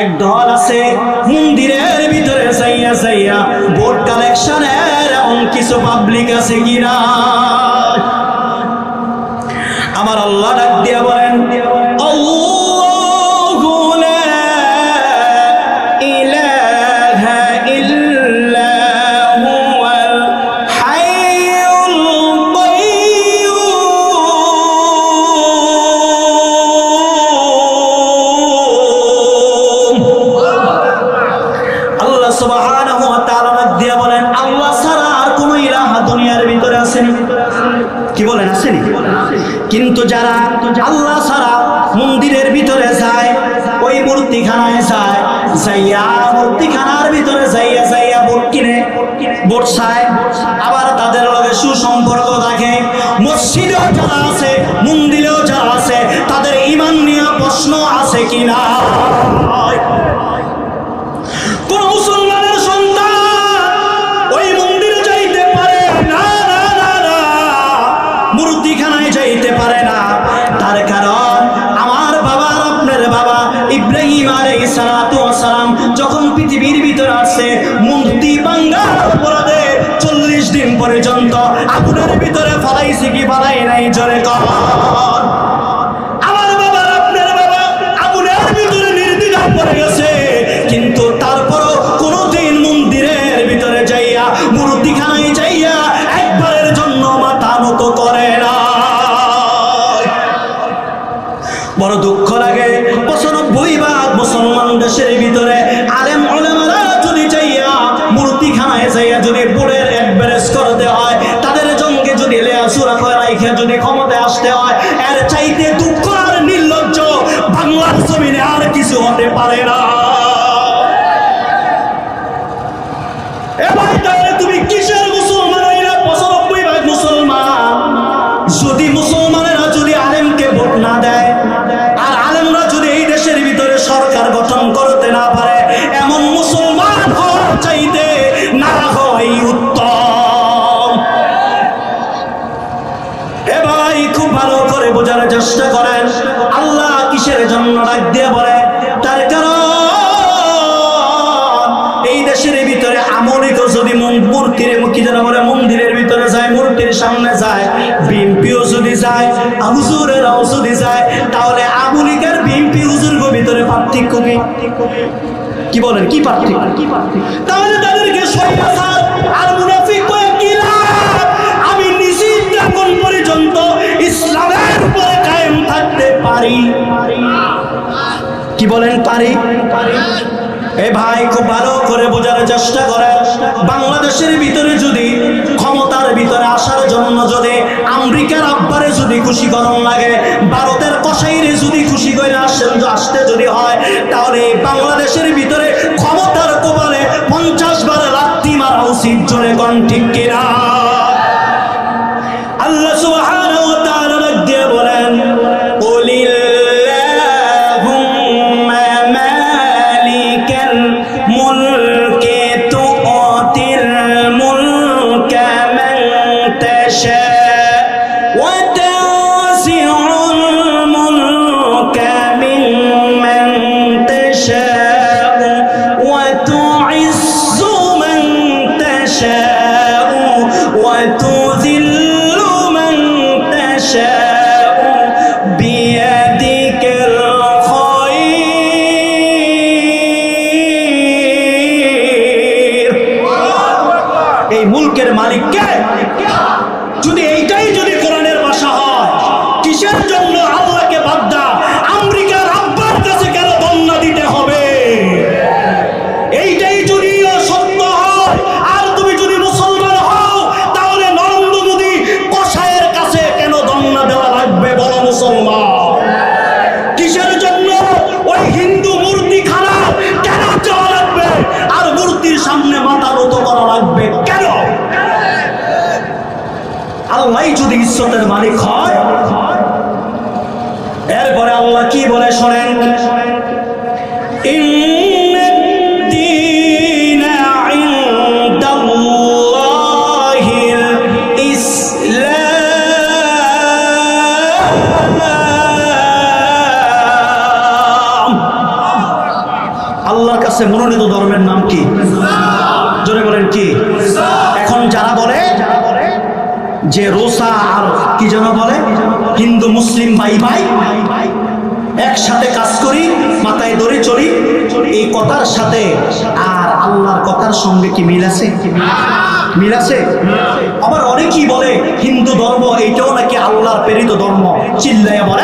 এক দল আছে, মন্দিরের ভিতরে যাইয়া যাইয়া ভোট কালেকশনের এমন কিছু পাবলিক আছে কিনা? আমার আল্লাহ ডাক দিয়া বলেন কি বলেন, আসেনি? কিন্তু যারা আল্লাহ ছাড়া মন্দিরের ভিতরে যায়, ওই মূর্তিখানায় যায়, যাইয়া মূর্তিখানার ভিতরে যাইয়া যাইয়া বোট কিনে, বোট চায়। আবার তাদের লগে সুসম্পর্ক থাকে। মসজিদেও যারা আছে, মন্দিরেও যারা আছে, তাদের ইমান নিয়ে প্রশ্ন আছে কোন? পর্যন্ত আগুনের ভিতরে ফলাইছে কি ফালাই নাই জোরে কর। যদি ক্ষমতায় আসতে হয়, এর চাইতে দুঃখ আর নির্লজ্জ বাংলার জমিনে আর কিছু হতে পারে না। কি কি বলেন, কি পার্থক্য? তাহলে তাদেরকে আর মুনাফিক কি আমি পর্যন্ত ইসলামের উপরে কায়েম থাকতে পারি। কি বলেন, পারি? এ ভাই, খুব ভালো করে বোঝার চেষ্টা করে বাংলাদেশের ভিতরে যদি ক্ষমতার ভিতরে আসার জন্য যদি আমেরিকার আব্বারে যদি খুশি করণ লাগে, ভারতের কসাইরে যদি খুশি এই বাংলাদেশের ভিতরে ক্ষমতার কোপালে পঞ্চাশ বার লাত্তি মারা উচিত জোরে ঠিক আল্লাহ যদি ইজ্জতের মালিক হয় এরপরে আল্লাহ কি বলে শোনেন? মনোনীত ধর্মে যে রোসা আর কি যেন বলে? হিন্দু, মুসলিম, ভাই ভাই, একসাথে কাজ করি, মাথায় ধরে চলি এই কথার সাথে আর আল্লাহর কথার সঙ্গে কি মিল আছে? মিল আছে? আবার অনেকেই বলে, হিন্দু ধর্ম, এইটাও নাকি আল্লাহর প্রেরিত ধর্ম। চিল্লাইয়া বলে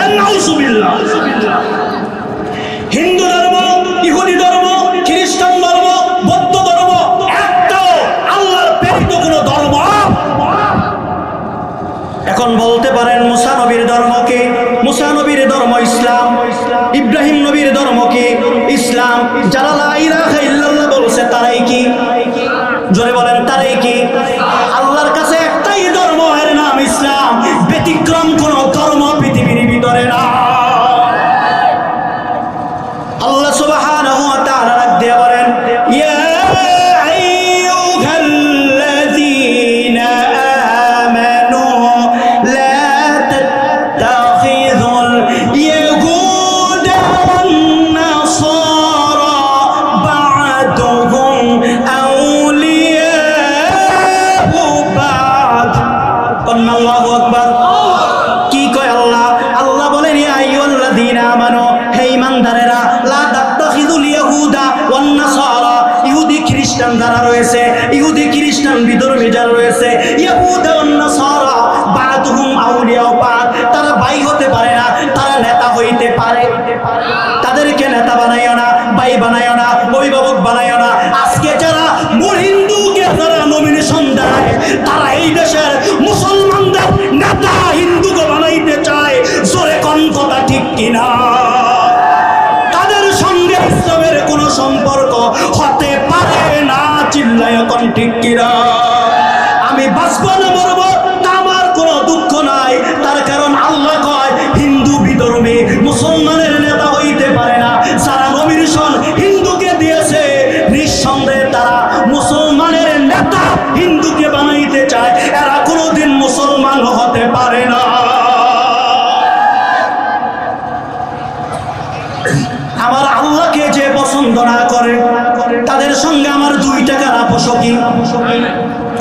কি?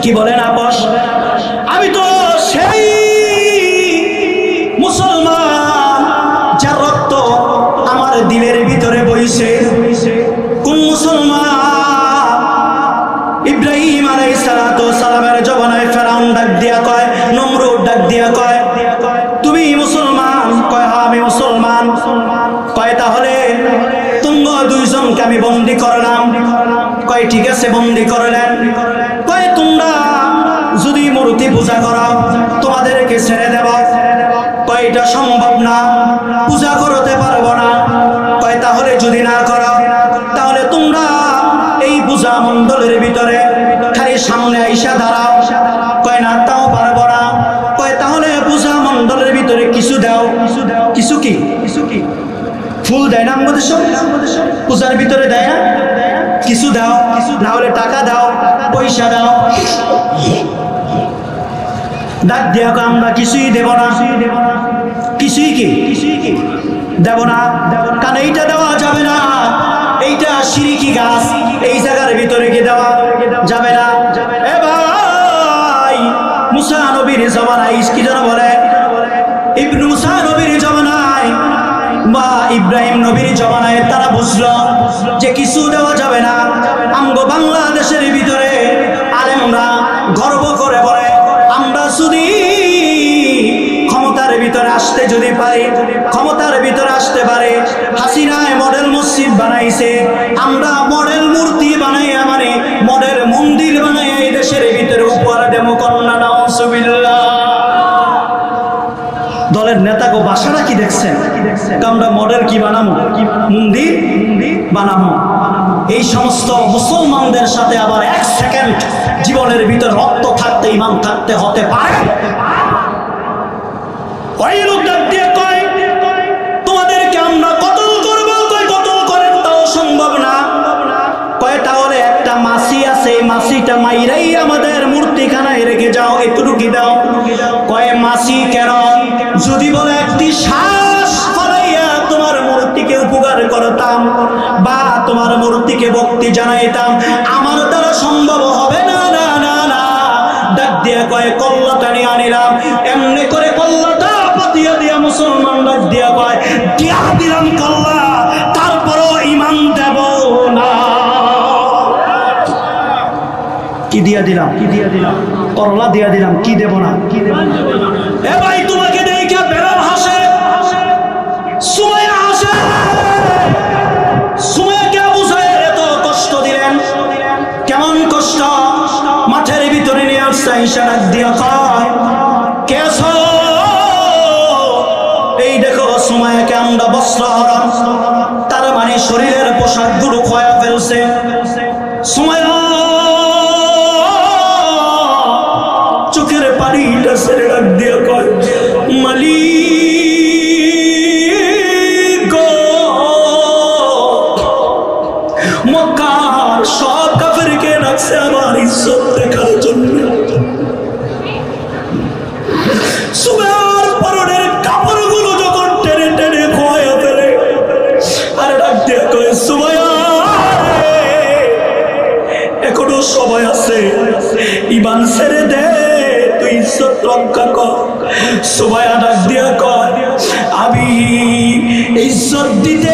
কি বলেন আপোষ আমি তো সেই মুসলমান যার রক্ত আমার দিলের ভিতরে বইছে। কোন মুসলমান? ইব্রাহিম আলাই সালাতু সালামের জবানায় ফেরাউন ডাক দিয়া কয়, নমরুদ ডাক দিয়া কয়, তুমি মুসলমান? কয় হ্যাঁ আমি মুসলমান। কয়, তাহলে তুঙ্গ দুইজনকে আমি বন্দি করলাম। কয়, ঠিক আছে, বন্দি করলেন পূজা করো, তোমাদেরকে ছেড়ে দেব। কয়, এটা সম্ভব না, পূজা করতে পারব না। কয়, তাহলে যদি না করো, তাহলে তোমরা এই পূজা মণ্ডলের ভিতরে খালি সামনে আইসা দাঁড়াও। কয়, না, তাও পারব না। কয়, তাহলে পূজা মণ্ডলের ভিতরে কিছু দাও। কিছু দাও কিছু কি? কিছু কি? ফুল দেয় না আমাদের সব? পূজার ভিতরে দেয় না? কিছু দাও। কিছু না হলে টাকা দাও, পয়সা দাও। ডাক কয়, আমরা কিছুই দেব না। কিছুই কি? দেব না। কারণ এইটা দেওয়া যাবে না। এইটা সিরিকি গাছ? এই জায়গার ভিতরে কি দেওয়া যাবে না? এ ভাই মুসা নবীর জমানায় কি যেন বলে? ইবনু মুসা নবীর জমানায় বা ইব্রাহিম নবীর জমানায় তারা বুঝলো যে কিছু দেওয়া যাবে না। বাংলাদেশের আসতে যদি পারি ক্ষমতার ভিতরে আসতে পারে। হাসিনায় মডেল মসজিদ বানাইছে। আমরা মডেল মূর্তি বানাইয়া মানে মডেল মন্দির বানাইয়া এই দেশের ভিতরে উপহার দেবো কন্যা, নাউজুবিল্লাহ। দলের নেতাকে বাসাটা কি দেখছেন? আমরা মডেল কি বানাবো? মন্দির বানাবো। এই সমস্ত মুসলমানদের সাথে আবার এক সেকেন্ড জীবনের ভিতর রক্ত থাকতে, ইমান থাকতে হতে পারে? মাইরাই আমাদের মূর্তিখানায় রেখে যাও, এতটুকু দাও। কয়ে মাসি কেন? যদি বলে একটি শ্বাস ফলাইয়া তোমার মূর্তিকে উপকার করতাম বা তোমার মূর্তিকে ভক্তি জানাইতাম, আমার দ্বারা সম্ভব হবে না না না না। ডাক দিয়ে কয়ে, কল্লতানি আনিলাম। দিয়া দিলাম? কি দিয়া দিলাম? করলা দিয়া দিলাম, কি দেব না? কি দেব এ ভাই, তোমাকে হাসে, সুমাইয়া হাসে সাহেব এত কষ্ট দিলেন। কেমন কষ্ট? মাঠের ভিতরে নিয়ে আসছে ইশারা দিয়া কয় এই দেখো আমরা বস্ত্র তার মানে শরীরের পোশাকগুলো খয়া ফেলছে। সুমাইয়া মক্কার সব কাফেরকে ডাকছে, আমার ইজ্জত দেখার জন্য। সুবের পরনের কাপড়গুলো যখন টেনে টেনে খোয়া ফেলে, আর ডাক দিয়ে কয় সময় আছে ইমান ছেড়ে দে, তুই ইজ্জত রক্ষা কর। সুমাইয়া ডাক দিয়া কর আমি ইজ্জত দিতে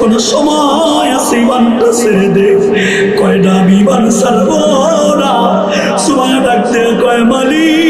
এখনও সময় আছে ইমানটা ছেড়ে দে। কয়টা বিমান ইমান না। সময় ডাকতে কয় মালিক।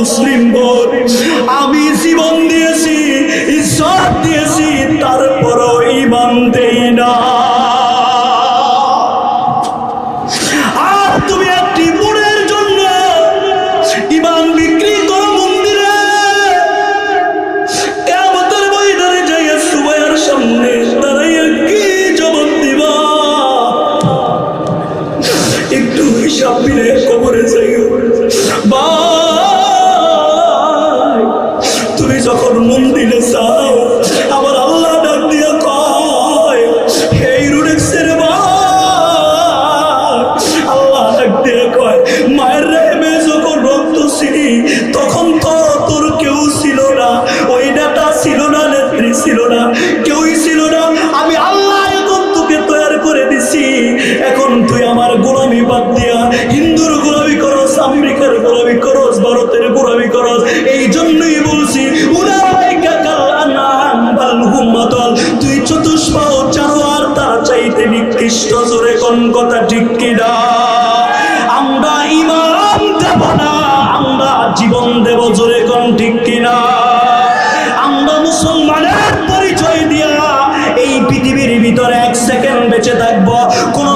মুসলিম বোন পরিচয় দিয়া এই পৃথিবীর ভিতরে এক সেকেন্ড বেঁচে থাকব কোন